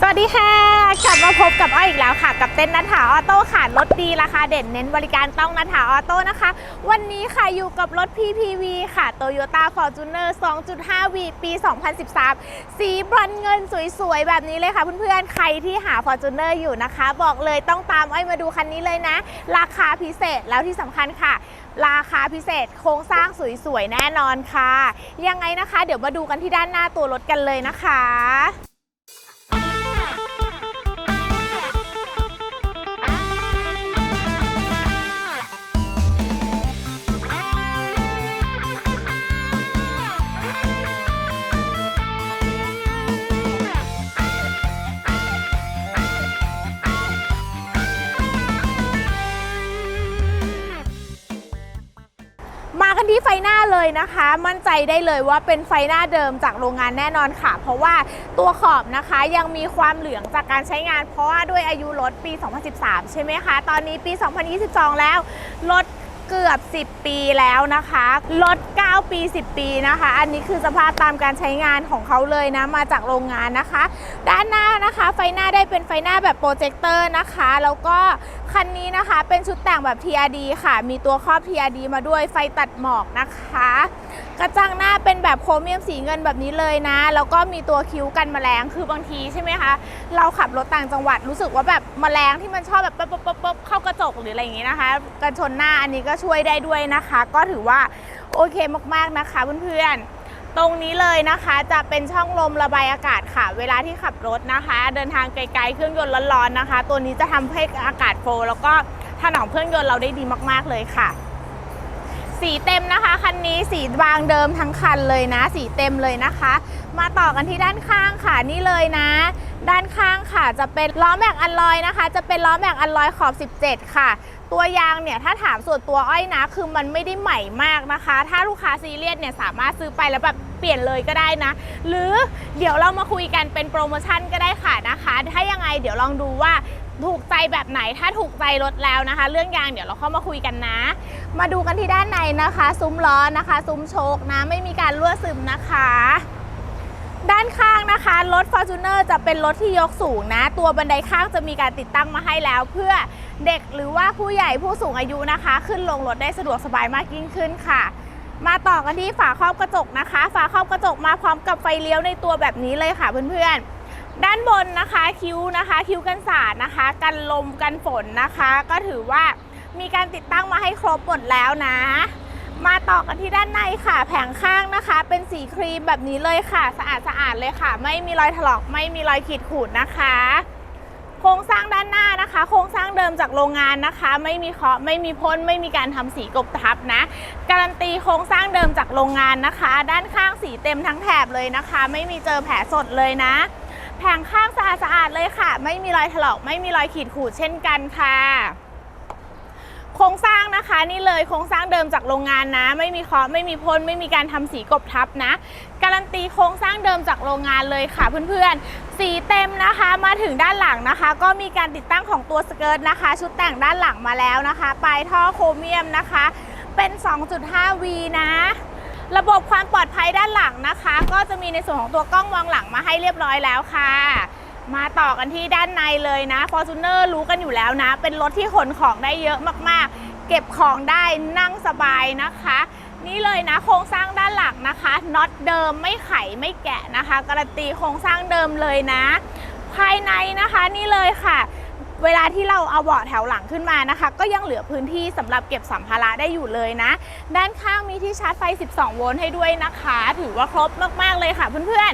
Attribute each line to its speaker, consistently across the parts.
Speaker 1: สวัสดีค่ะ กลับมาพบกับอ้อยอีกแล้วค่ะ กับเต้นนัทถาออโต้ค่ะ รถดีราคาเด่นเน้นบริการต้องนัทถาออโต้นะคะ วันนี้ค่ะอยู่กับรถ PPV ค่ะ Toyota Fortuner 2.5 V ปี 2013 สีบรอนเงินสวยๆ แบบนี้เลยค่ะเพื่อนๆ ใครที่หา Fortuner อยู่นะคะ บอกเลยต้องตามอ้อยมาดูคันนี้เลยนะ ราคาพิเศษแล้วที่สำคัญค่ะราคาพิเศษโครงสร้างสวยๆ แน่นอนค่ะ ยังไงนะคะ เดี๋ยวมาดูกันที่ด้านหน้าตัวรถกันเลยนะคะ มากันที่ไฟหน้าเลยนะคะ มั่นใจได้เลยว่าเป็นไฟหน้าเดิมจากโรงงานแน่นอนค่ะ เพราะว่าตัวขอบนะคะยังมีความเหลืองจากการใช้งาน เพราะว่าด้วยอายุรถปี 2013 ใช่ไหมคะ ตอนนี้ปี 2022 แล้วรถ เกือบ 10 ปีแล้วนะคะ รถ 9 ปี 10 ปีนะคะ อันนี้คือสภาพตามการใช้งานของเขาเลยนะ มาจากโรงงานนะคะ ด้านหน้านะคะ ไฟหน้าได้เป็นไฟหน้าแบบโปรเจคเตอร์นะคะ แล้วก็คันนี้นะคะ เป็นชุดแต่งแบบ TRD ค่ะ มีตัวครอบ TRD มาด้วย ไฟตัดหมอกนะคะ กระจังหน้าเป็นแบบโครเมียมสีเงินแบบนี้เลยนะ แล้วก็มีตัวคิ้วกันมแมลง คือบางทีใช่ไหมคะ เราขับรถต่างจังหวัดรู้สึกว่าแบบมแมลงที่มันชอบแบบป๊บป๊บป๊บป๊บเข้ากระจกหรืออะไรอย่างงี้นะคะ กันชนหน้าอันนี้ก็ช่วยได้ด้วยนะคะ ก็ถือว่าโอเคมากๆนะคะเพื่อนๆ ตรงนี้เลยนะคะจะเป็นช่องลมระบายอากาศค่ะ เวลาที่ขับรถนะคะ เดินทางไกลๆเครื่องยนต์ร้อนๆนะคะ ตัวนี้จะทำให้อากาศโฟลแล้วก็ถนอมเครื่องยนต์เราได้ดีมาก ๆเลยค่ะ สีเต็มนะคะ คันนี้สีบางเดิมทั้งคันเลยนะ สีเต็มเลยนะคะ มาต่อกันที่ด้านข้างค่ะนี่เลยนะ ด้านข้างค่ะจะเป็นล้อแม็กอัลลอยนะคะ จะเป็นล้อแม็กอัลลอยขอบ 17 ค่ะ ตัวยางเนี่ยถ้าถามส่วนตัวอ้อยนะ คือมันไม่ได้ใหม่มากนะคะ ถ้าลูกค้าซีเรียสเนี่ยสามารถซื้อไปแล้วแบบเปลี่ยนเลยก็ได้นะ หรือเดี๋ยวเรามาคุยกันเป็นโปรโมชั่นก็ได้ค่ะนะคะ ถ้ายังไงเดี๋ยวลองดูว่า ถูกใจแบบไหนถ้าถูกใจรถแล้วนะคะ เรื่องยางเดี๋ยวเราเข้ามาคุยกันนะ มาดูกันที่ด้านในนะคะ ซุ้มล้อนะคะ ซุ้มโชคนะไม่มีการรั่วซึมนะคะด้านข้างนะคะรถ Fortuner จะเป็นรถที่ยกสูงนะ ตัวบันไดข้างจะมีการติดตั้งมาให้แล้ว เพื่อเด็กหรือว่าผู้ใหญ่ผู้สูงอายุนะคะ ขึ้นลงรถได้สะดวกสบายมากยิ่งขึ้นค่ะ มาต่อกันที่ฝาครอบกระจกนะคะ ฝาครอบกระจกมาพร้อมกับไฟเลี้ยวในตัวแบบนี้เลยค่ะเพื่อนๆ ด้านบนนะคะคิ้วนะคะ คิ้วกันสาดนะคะ กันลมกันฝนนะคะ ก็ถือว่ามีการติดตั้งมาให้ครบหมดแล้วนะ มาต่อกันที่ด้านในค่ะ แผงข้างนะคะ เป็นสีครีมแบบนี้เลยค่ะ สะอาดสะอาดเลยค่ะ ไม่มีรอยถลอกไม่มีรอยขีดข่วนะคะ โครงสร้างด้านหน้านะคะ โครงสร้างเดิมจากโรงงานนะคะ ไม่มีเคาะไม่มีพ่นไม่มีการทำสีกบทับนะ การันตีโครงสร้างเดิมจากโรงงานนะคะ ด้านข้างสีเต็มทั้งแถบเลยนะคะ ไม่มีเจอแผลสดเลยนะ แผงข้างสะอาดสะอาดเลยค่ะ ไม่มีรอยถลอกไม่มีรอยขีดข่วนเช่นกันค่ะ โครงสร้างนะคะนี่เลยโครงสร้างเดิมจากโรงงานนะ ไม่มีเคาะไม่มีพ่นไม่มีการทำสีกบทับนะ การันตีโครงสร้างเดิมจากโรงงานเลยค่ะเพื่อนๆ สีเต็มนะคะมาถึงด้านหลังนะคะ ก็มีการติดตั้งของตัวสเกิร์ตนะคะ ชุดแต่งด้านหลังมาแล้วนะคะปลายท่อโครเมียมนะคะ เป็น 2.5V นะ ระบบความปลอดภัยด้านหลังนะคะ ก็จะมีในส่วนของตัวกล้องมองหลังมาให้เรียบร้อยแล้วค่ะ มาต่อกันที่ด้านในเลยนะ Fortuner รู้กันอยู่แล้วนะ เป็นรถที่ขนของได้เยอะมากๆ เก็บของได้นั่งสบายนะคะ นี่เลยนะโครงสร้างด้านหลังนะคะน็อตเดิมไม่ไขไม่แกะนะคะ การันตีโครงสร้างเดิมเลยนะ ภายในนะคะนี่เลยค่ะ เวลาที่เราเอาเบาะแถวหลังขึ้นมานะคะ ก็ยังเหลือพื้นที่สำหรับเก็บสัมภาระได้อยู่เลยนะ ด้านข้างมีที่ชาร์จไฟ 12 โวลต์ให้ด้วยนะคะ ถือว่าครบมากๆเลยค่ะเพื่อน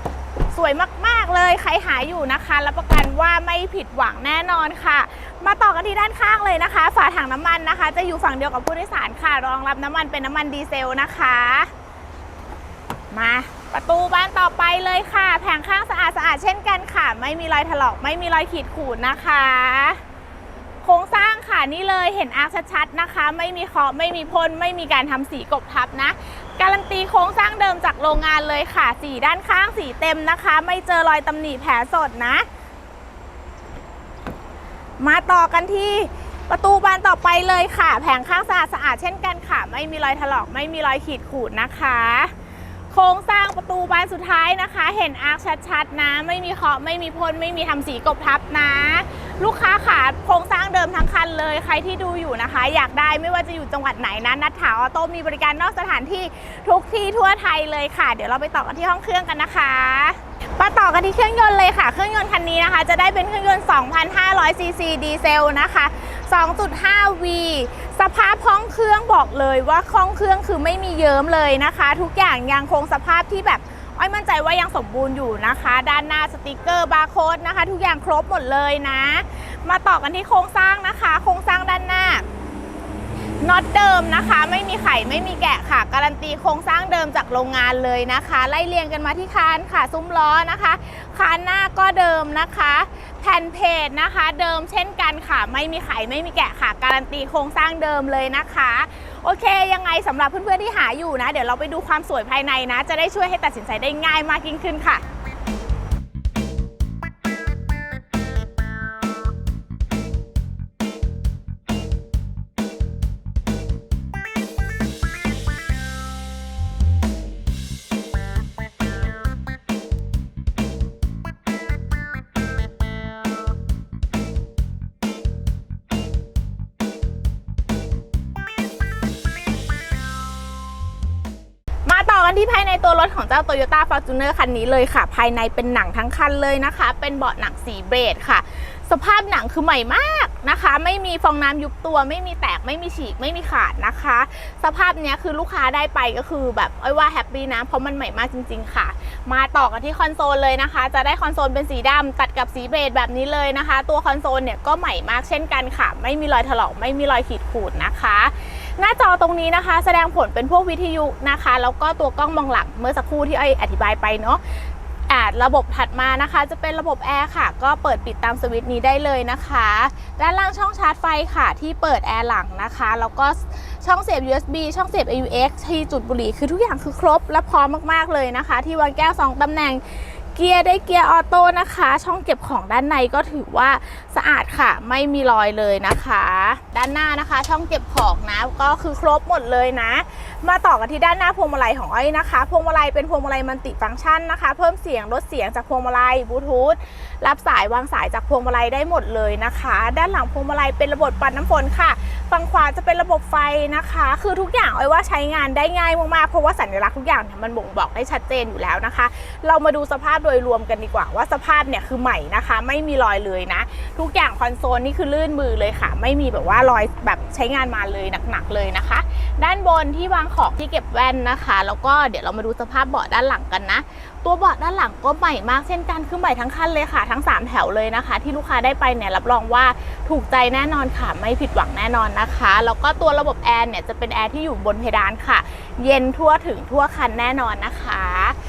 Speaker 1: ๆ สวยมากๆเลยใครหาอยู่นะคะรับประกันว่าไม่ผิดหวังแน่นอนค่ะ มาต่อกันที่ด้านข้างเลยนะคะ ฝาถังน้ำมันนะคะ จะอยู่ฝั่งเดียวกับผู้โดยสารค่ะ รองรับน้ำมันเป็นน้ำมันดีเซลนะคะ มา ประตูบานต่อไปเลยค่ะ แผงข้างสะอาดสะอาดเช่นกันค่ะ ไม่มีรอยถลอก ไม่มีรอยขีดข่วนนะคะ โครงสร้างค่ะนี่เลยเห็นอาร์คชัดๆนะคะ ไม่มีเคาะไม่มีพ่นไม่มีการทำสีกบทับนะ การันตีโครงสร้างเดิมจากโรงงานเลยค่ะ สีด้านข้างสีเต็มนะคะ ไม่เจอรอยตำหนิแผลสดนะ มาต่อกันที่ประตูบานต่อไปเลยค่ะ แผงข้างสะอาดสะอาดเช่นกันค่ะ ไม่มีรอยถลอก ไม่มีรอยขีดขูดนะคะ โครงสร้างประตูบานสุดท้ายนะคะ เห็นอาร์คชัดๆนะ ไม่มีเคาะไม่มีพ่นไม่มีทำสีกบทับนะ ลูกค้าขาโครงสร้างเดิมทั้งคันเลย ใครที่ดูอยู่นะคะ อยากได้ไม่ว่าจะอยู่จังหวัดไหนนะนัดถาออโต้มีบริการนอกสถานที่ทุกที่ทั่วไทยเลยค่ะ เดี๋ยวเราไปต่อกันที่ห้องเครื่องกันนะคะมาต่อกันที่เครื่องยนต์เลยค่ะ เครื่องยนต์คันนี้นะคะ จะได้เป็นเครื่องยนต์ 2,500ซีซีดีเซลนะคะ 2.5V สภาพห้องเครื่องบอกเลยว่าห้องเครื่องคือไม่มีเยิ้มเลยนะคะ ทุกอย่างยังคงสภาพที่แบบอ้อยมั่นใจว่ายังสมบูรณ์อยู่นะคะ ด้านหน้าสติกเกอร์บาร์โค้ดนะคะ ทุกอย่างครบหมดเลยนะ มาต่อกันที่โครงสร้างนะคะ โครงสร้างด้านหน้าน็อตเดิมนะคะ ไม่มีไข่ไม่มีแกะค่ะ การันตีโครงสร้าง ดิมจากโรงงานเลยนะคะ ไล่เรียงกันมาที่คานค่ะ ซุ้มล้อนะคะคานหน้าก็เดิมนะคะแผ่นเพจนะคะ เดิมเช่นกันค่ะ ไม่มีไข่ไม่มีแกะค่ะ การันตีโครงสร้างเดิมเลยนะคะ โอเค ยังไงสำหรับเพื่อนๆที่หาอยู่นะ เดี๋ยวเราไปดูความสวยภายในนะ จะได้ช่วยให้ตัดสินใจได้ง่ายมากยิ่งขึ้นค่ะ กันที่ภายในตัวรถของเจ้า Toyota Fortuner คันนี้เลยค่ะ ภายในเป็นหนังทั้งคันเลยนะคะ เป็นเบาะหนังสีเบรดค่ะ สภาพหนังคือใหม่มาก นะคะ ไม่มีฟองน้ำยุบตัว ไม่มีแตกไม่มีฉีกไม่มีขาดนะคะ สภาพเนี้ยคือลูกค้าได้ไปก็คือแบบอ้อยว่าแฮปปี้นะเพราะมันใหม่มากจริง ๆ ค่ะ มาต่อกันที่คอนโซลเลยนะคะ จะได้คอนโซลเป็นสีดำตัดกับสีเบรดแบบนี้เลยนะคะ ตัวคอนโซลเนี่ยก็ใหม่มากเช่นกันค่ะ ไม่มีรอยถลอกไม่มีรอยขีดข่วนนะคะ หน้าจอตรงนี้นะคะ แสดงผลเป็นพวกวิทยุนะคะ แล้วก็ตัวกล้องมองหลังเมื่อสักครู่ที่อ้อยอธิบายไปเนาะ อ่าระบบถัดมานะคะจะเป็นระบบแอร์ค่ะ ก็เปิดปิดตามสวิตช์นี้ได้เลยนะคะ ด้านล่างช่องชาร์จไฟค่ะ ที่เปิดแอร์หลังนะคะ แล้วก็ช่องเสียบ USB ช่องเสียบ AUX ที่จุดบุหรี่คือทุกอย่างคือครบและพร้อมมากๆเลยนะคะ ที่วางแก้ว 2ตำแหน่งเกียร์ได้เกียร์ออโต้นะคะ ช่องเก็บของด้านในก็ถือว่าสะอาดค่ะ ไม่มีรอยเลยนะคะ ด้านหน้านะคะ ช่องเก็บของนะก็คือครบหมดเลยนะ มาต่อกันที่ด้านหน้าพวงมาลัยของอ้อยนะคะพวงมาลัยเป็นพวงมาลัยมัลติฟังก์ชันนะคะ เพิ่มเสียงลดเสียงจากพวงมาลัยบลูทูธรับสายวางสายจากพวงมาลัยได้หมดเลยนะคะ ด้านหลังพวงมาลัยเป็นระบบปัดน้ำฝนค่ะฝั่งขวาจะเป็นระบบไฟนะคะ คือทุกอย่างอ้อยว่าใช้งานได้ง่ายมากๆเพราะว่าสัญลักษณ์ทุกอย่างเนี่ยมันบ่งบอกได้ชัดเจนอยู่แล้วนะคะ เรามาดูสภาพโดยรวมกันดีกว่าว่าสภาพเนี่ยคือใหม่นะคะ ไม่มีรอยเลยนะ ทุกอย่างคอนโซลนี่คือลื่นมือเลยค่ะ ไม่มีแบบว่ารอยแบบใช้งานมาเลยหนักๆเลยนะคะ ด้านบนที่วางของที่เก็บแว่นนะคะ แล้วก็เดี๋ยวเรามาดูสภาพเบาะด้านหลังกันนะ ตัวเบาะด้านหลังก็ใหม่มากเช่นกันคือใหม่ทั้งคันเลยค่ะ ทั้ง 3 แถวเลยนะคะ ที่ลูกค้าได้ไปเนี่ยรับรองว่าถูกใจแน่นอนค่ะ ไม่ผิดหวังแน่นอนนะคะ แล้วก็ตัวระบบแอร์เนี่ยจะเป็นแอร์ที่อยู่บนเพดานค่ะ เย็นทั่วถึงทั่วคันแน่นอนนะคะ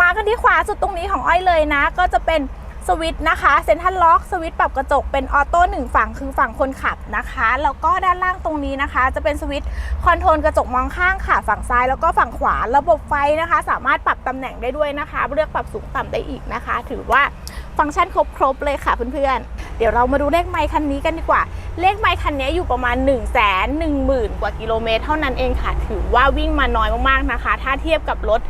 Speaker 1: มากันที่ขวาสุดตรงนี้ของอ้อยเลยนะ ก็จะเป็น สวิตนะคะเซ็นทรัลล็อกสวิตปรับกระจกเป็นออโต้หนึ่งฝั่งคือฝั่งคนขับนะคะ แล้วก็ด้านล่างตรงนี้นะคะ จะเป็นสวิตคอนโทรลกระจกมองข้างค่ะ ฝั่งซ้ายแล้วก็ฝั่งขวาระบบไฟนะคะ สามารถปรับตำแหน่งได้ด้วยนะคะ เลือกปรับสูงต่ำได้อีกนะคะ ถือว่าฟังก์ชันครบๆเลยค่ะเพื่อนๆ เดี๋ยวเรามาดูเลขไมค์คันนี้กันดีกว่า เลขไมค์คันนี้อยู่ประมาณ 1 1 0 0 0 0 กว่ากิโลเมตรเท่านั้นเองค่ะ ถือว่าวิ่งมาน้อยมากๆนะคะ ถ้าเทียบกับรถ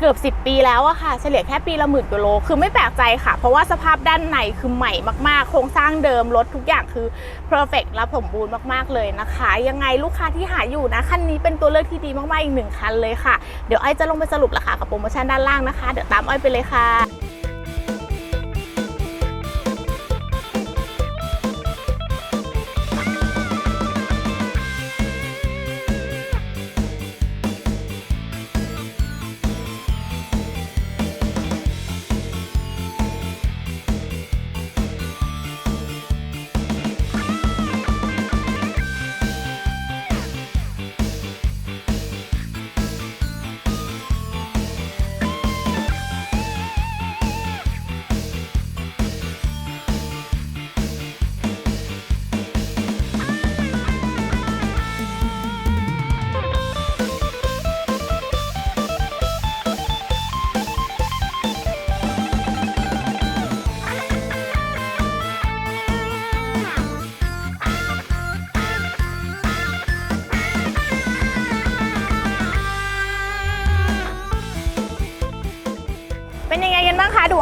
Speaker 1: เกือบ 10 ปีแล้วอะค่ะ เฉลี่ยแค่ปีละหมื่นกิโล คือไม่แปลกใจค่ะ เพราะว่าสภาพด้านในคือใหม่มากๆ โครงสร้างเดิมรถทุกอย่างคือ perfect และสมบูรณ์มากๆเลยนะคะ ยังไงลูกค้าที่หาอยู่นะคันนี้เป็นตัวเลือกที่ดีมากๆอีกหนึ่งคันเลยค่ะ เดี๋ยวอ้อยจะลงไปสรุปราคากับโปรโมชั่นด้านล่างนะคะ เดี๋ยวตามอ้อยไปเลยค่ะ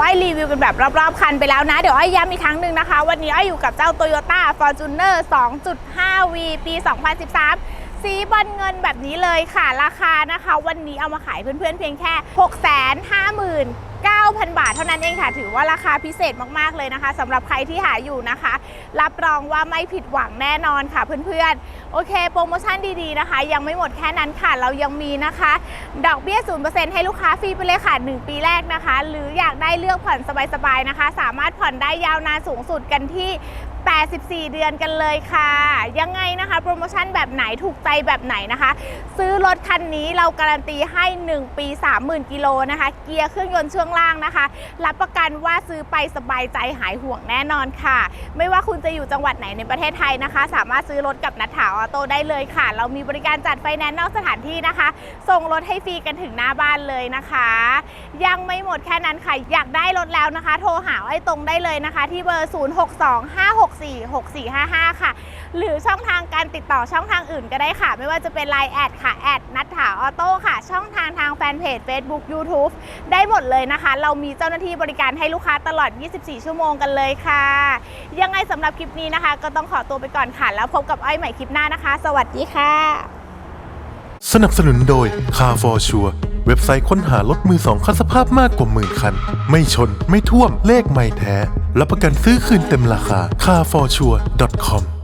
Speaker 1: อ้อยรีวิวกันแบบรอบๆคันไปแล้วนะ เดี๋ยวอ้อยย้ำอีกครั้งหนึ่งนะคะ วันนี้อ้อยอยู่กับเจ้า Toyota Fortuner 2.5V ปี 2013สีบอลเงินแบบนี้เลยค่ะราคานะคะ วันนี้เอามาขายเพื่อนๆเพียงแค่ 659,000 9,000 บาทเท่านั้นเองค่ะ ถือว่าราคาพิเศษมากๆเลยนะคะสำหรับใครที่หาอยู่นะคะ รับรองว่าไม่ผิดหวังแน่นอนค่ะเพื่อนๆ โอเค โปรโมชั่นดีๆนะคะ ยังไม่หมดแค่นั้นค่ะ เรายังมีนะคะ ดอกเบี้ย 0%ให้ลูกค้าฟรีไปเลยค่ะ 1 ปีแรกนะคะ หรืออยากได้เลือกผ่อนสบายๆนะคะ สามารถผ่อนได้ยาวนานสูงสุดกันที่84 เดือนกันเลยค่ะ ยังไงนะคะ โปรโมชั่นแบบไหนถูกใจแบบไหนนะคะ ซื้อรถคันนี้เราการันตีให้ 1 ปี 30,000 กิโลนะคะ เกียร์เครื่องยนต์ช่วงล่างนะคะ รับประกันว่าซื้อไปสบายใจหายห่วงแน่นอนค่ะ ไม่ว่าคุณจะอยู่จังหวัดไหนในประเทศไทยนะคะ สามารถซื้อรถกับนัทถาออโต้ได้เลยค่ะ เรามีบริการจัดไฟแนนซ์นอกสถานที่นะคะ ส่งรถให้ฟรีกันถึงหน้าบ้านเลยนะคะ ยังไม่หมดแค่นั้นค่ะ อยากได้รถแล้วนะคะ โทรหาไอ้ตรงได้เลยนะคะ ที่เบอร์ 0625646455 ค่ะ หรือช่องทางการติดต่อช่องทางอื่นก็ได้ค่ะ ไม่ว่าจะเป็น Line แอดค่ะแอดนัทถาออโต้ค่ะ ช่องทางทางแฟนเพจ Facebook YouTube ได้หมดเลยนะคะเรามีเจ้าหน้าที่บริการให้ลูกค้าตลอด 24 ชั่วโมงกันเลยค่ะ ยังไงสำหรับคลิปนี้นะคะ ก็ต้องขอตัวไปก่อนค่ะ แล้วพบกับอ้อยใหม่คลิปหน้านะคะ สวัสดีค่ะ
Speaker 2: สนับสนุนโดย Car for Sure เว็บไซต์ค้นหารถมือสองคันสภาพมากกว่าหมื่นคัน ไม่ชน ไม่ท่วม เลขไม่แท้ รับประกันซื้อคืนเต็มราคา carforsure.com